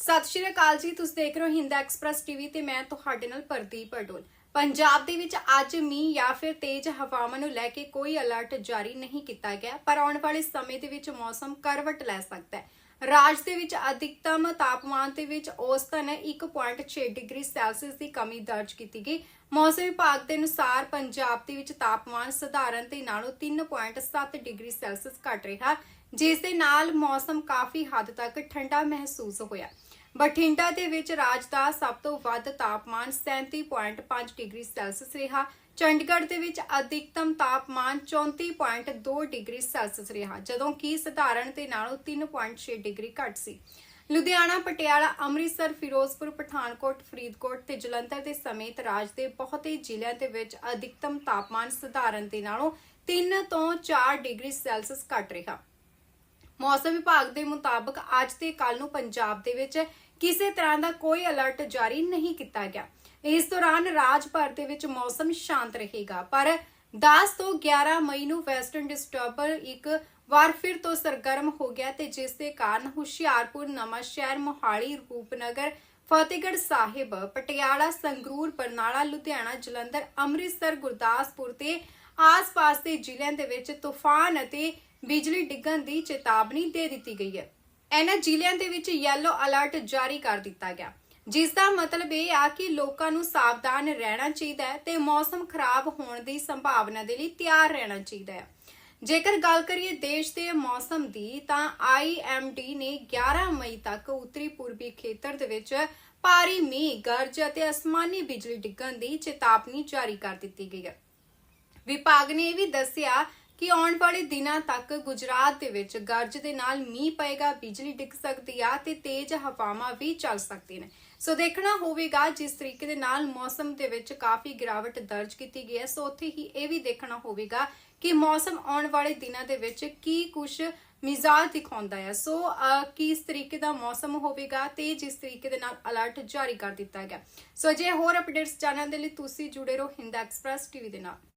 ਸਤਿ ਸ਼੍ਰੀ ਅਕਾਲ ਜੀ, ਤੁਸੀਂ ਦੇਖ ਰਹੇ ਹੋ ਹਿੰਦ ਐਕਸਪ੍ਰੈਸ ਟੀਵੀ ਤੇ ਮੈਂ ਤੁਹਾਡੇ ਨਾਲ ਪ੍ਰਦੀਪ ਅਡੋਲ ਪੰਜਾਬ ਦੇ ਵਿੱਚ ਅੱਜ ਮੀਂਹ ਜਾਂ ਫਿਰ ਤੇਜ਼ ਹਵਾਵਾਂ ਨੂੰ ਲੈ ਕੇ ਕੋਈ ਅਲਰਟ ਜਾਰੀ ਨਹੀਂ ਕੀਤਾ ਗਿਆ, ਪਰ ਆਉਣ ਵਾਲੇ ਸਮੇਂ ਦੇ ਵਿੱਚ ਮੌਸਮ ਕਰਵਟ ਲੈ ਸਕਦਾ ਹੈ। ਰਾਜ ਦੇ ਵਿੱਚ ਅਧਿਕਤਮ ਤਾਪਮਾਨ ਦੇ ਵਿੱਚ ਔਸਤਨ 1.6 ਡਿਗਰੀ ਸੈਲਸੀਅਸ ਦੀ ਕਮੀ ਦਰਜ ਕੀਤੀ ਗਈ। ਮੌਸਮ ਵਿਭਾਗ ਦੇ ਅਨੁਸਾਰ ਪੰਜਾਬ ਦੇ ਵਿੱਚ ਤਾਪਮਾਨ ਸਧਾਰਨ ਦੇ ਨਾਲੋਂ 3.7 ਡਿਗਰੀ ਸੈਲਸੀਅਸ ਘਟ ਰਿਹਾ, ਜਿਸ ਦੇ ਨਾਲ ਮੌਸਮ ਕਾਫੀ ਹੱਦ ਤੱਕ ਠੰਡਾ ਮਹਿਸੂਸ ਹੋਇਆ। ਬਠਿੰਡਾ ਦੇ ਵਿੱਚ ਰਾਜ ਦਾ ਸਭ ਤੋਂ ਵੱਧ ਤਾਪਮਾਨ 37.5 ਡਿਗਰੀ ਸੈਲਸੀਅਸ ਰਿਹਾ। ਚੰਡੀਗੜ੍ਹ ਦੇ ਵਿੱਚ ਅਧਿਕਤਮ ਤਾਪਮਾਨ 34.2 ਡਿਗਰੀ ਸੈਲਸੀਅਸ ਰਿਹਾ, ਜਦੋਂ ਕਿ ਸਧਾਰਨ ਦੇ ਨਾਲੋਂ 3.6 ਡਿਗਰੀ ਘੱਟ ਸੀ। ਲੁਧਿਆਣਾ, ਪਟਿਆਲਾ, ਅੰਮ੍ਰਿਤਸਰ, ਫਿਰੋਜ਼ਪੁਰ, ਪਠਾਨਕੋਟ, ਫਰੀਦਕੋਟ ਤੇ ਜਲੰਧਰ ਦੇ ਸਮੇਤ ਰਾਜ ਦੇ ਬਹੁਤੇ ਜ਼ਿਲ੍ਹਿਆਂ ਦੇ ਵਿੱਚ ਅਧਿਕਤਮ ਤਾਪਮਾਨ ਸਧਾਰਨ ਦੇ ਨਾਲੋਂ 3 ਤੋਂ 4 ਡਿਗਰੀ ਸੈਲਸੀਅਸ ਘੱਟ ਰਿਹਾ। ਮੌਸਮ ਵਿਭਾਗ ਦੇ ਮੁਤਾਬਕ ਅੱਜ ਤੇ ਕੱਲ ਨੂੰ ਪੰਜਾਬ ਦੇ ਵਿੱਚ ਕਿਸੇ ਤਰ੍ਹਾਂ ਦਾ ਕੋਈ ਅਲਰਟ ਜਾਰੀ ਨਹੀਂ ਕੀਤਾ ਗਿਆ। ਇਸ ਦੌਰਾਨ ਰਾਜ ਭਰ ਦੇ ਵਿੱਚ ਮੌਸਮ ਸ਼ਾਂਤ ਰਹੇਗਾ, ਪਰ 10 ਤੋਂ 11 ਮਈ ਨੂੰ ਵੈਸਟਰਨ ਡਿਸਟਰਬਰ ਇੱਕ ਵਾਰ ਫਿਰ ਤੋਂ ਸਰਗਰਮ ਹੋ ਗਿਆ ਤੇ ਜਿਸ ਦੇ ਕਾਰਨ ਹੁਸ਼ਿਆਰਪੁਰ ਨਵਾਂ ਸ਼ਹਿਰ ਮੋਹਾਲੀ, ਰੂਪਨਗਰ, ਫਤਿਹਗੜ੍ਹ ਸਾਹਿਬ, ਪਟਿਆਲਾ, ਸੰਗਰੂਰ, ਬਰਨਾਲਾ, ਲੁਧਿਆਣਾ, ਜਲੰਧਰ, ਅੰਮ੍ਰਿਤਸਰ, ਗੁਰਦਾਸਪੁਰ ਤੇ ਆਸ-ਪਾਸ ਦੇ ਜ਼ਿਲ੍ਹਿਆਂ ਦੇ ਵਿੱਚ ਤੂਫਾਨ ਅਤੇ ਬਿਜਲੀ ਡਿੱਗਣ ਦੀ ਚੇਤਾਵਨੀ ਦੇ ਦਿੱਤੀ ਗਈ ਹੈ। ਇਹਨਾਂ ਜ਼ਿਲ੍ਹਿਆਂ ਦੇ ਵਿੱਚ ਯੈਲੋ ਅਲਰਟ ਜਾਰੀ ਕਰ ਦਿੱਤਾ ਗਿਆ। ਜਿਸ ਦਾ ਮਤਲਬ ਇਹ ਆ ਕਿ ਲੋਕਾਂ ਨੂੰ ਸਾਵਧਾਨ ਰਹਿਣਾ ਚਾਹੀਦਾ ਹੈ ਤੇ ਮੌਸਮ ਖਰਾਬ ਹੋਣ ਦੀ ਸੰਭਾਵਨਾ ਦੇ ਲਈ ਤਿਆਰ ਰਹਿਣਾ ਚਾਹੀਦਾ ਹੈ। ਜੇਕਰ ਗੱਲ ਕਰੀਏ ਦੇਸ਼ ਦੇ ਮੌਸਮ ਦੀ, ਤਾਂ IMD ਨੇ 11 ਮਈ ਤੱਕ ਉੱਤਰੀ ਪੂਰਬੀ ਖੇਤਰ ਦੇ ਵਿੱਚ ਭਾਰੀ ਮੀਂਹ, ਗਰਜ ਅਤੇ ਅਸਮਾਨੀ ਬਿਜਲੀ ਡਿੱਗਣ ਦੀ ਚੇਤਾਵਨੀ ਜਾਰੀ ਕਰ ਦਿੱਤੀ ਗਈ ਹੈ। ਵਿਭਾਗ ਨੇ ਇਹ ਵੀ ਦੱਸਿਆ ਕਿ ਆਉਣ ਵਾਲੇ ਦਿਨਾਂ ਤੱਕ ਗੁਜਰਾਤ ਦੇ ਵਿੱਚ ਗਰਜ ਦੇ ਨਾਲ ਮੀਂਹ ਪਏਗਾ, ਬਿਜਲੀ ਡਿੱਗ ਸਕਦੀ ਆ ਤੇ ਤੇਜ਼ ਹਵਾਵਾਂ ਵੀ ਚੱਲ ਸਕਦੀਆਂ ਨੇ। ਸੋ ਦੇਖਣਾ ਹੋਵੇਗਾ, ਜਿਸ ਤਰੀਕੇ ਦੇ ਨਾਲ ਮੌਸਮ ਦੇ ਵਿੱਚ ਕਾਫੀ ਗਿਰਾਵਟ ਦਰਜ ਕੀਤੀ ਗਈ ਹੈ, ਸੋ ਉੱਥੇ ਹੀ ਇਹ ਵੀ ਦੇਖਣਾ ਹੋਵੇਗਾ ਕਿ ਮੌਸਮ ਆਉਣ ਵਾਲੇ ਦਿਨਾਂ ਦੇ ਵਿੱਚ ਕੀ ਕੁਝ ਮਿਜ਼ਾਜ ਦਿਖਾਉਂਦਾ ਹੈ। ਸੋ ਕਿਸ ਤਰੀਕੇ ਦਾ ਮੌਸਮ ਹੋਵੇਗਾ ਤੇ ਜਿਸ ਤਰੀਕੇ ਦੇ ਨਾਲ ਅਲਰਟ ਜਾਰੀ ਕਰ ਦਿੱਤਾ ਗਿਆ। ਸੋ ਜੇ ਹੋਰ ਅਪਡੇਟਸ ਜਾਣਨ ਦੇ ਲਈ ਤੁਸੀਂ ਜੁੜੇ ਰਹੋ ਹਿੰਦ ਐਕਸਪ੍ਰੈਸ ਟੀਵੀ ਦੇ ਨਾਲ।